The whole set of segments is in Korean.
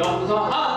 영서하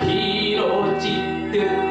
비로 찢듯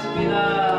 고맙습니다.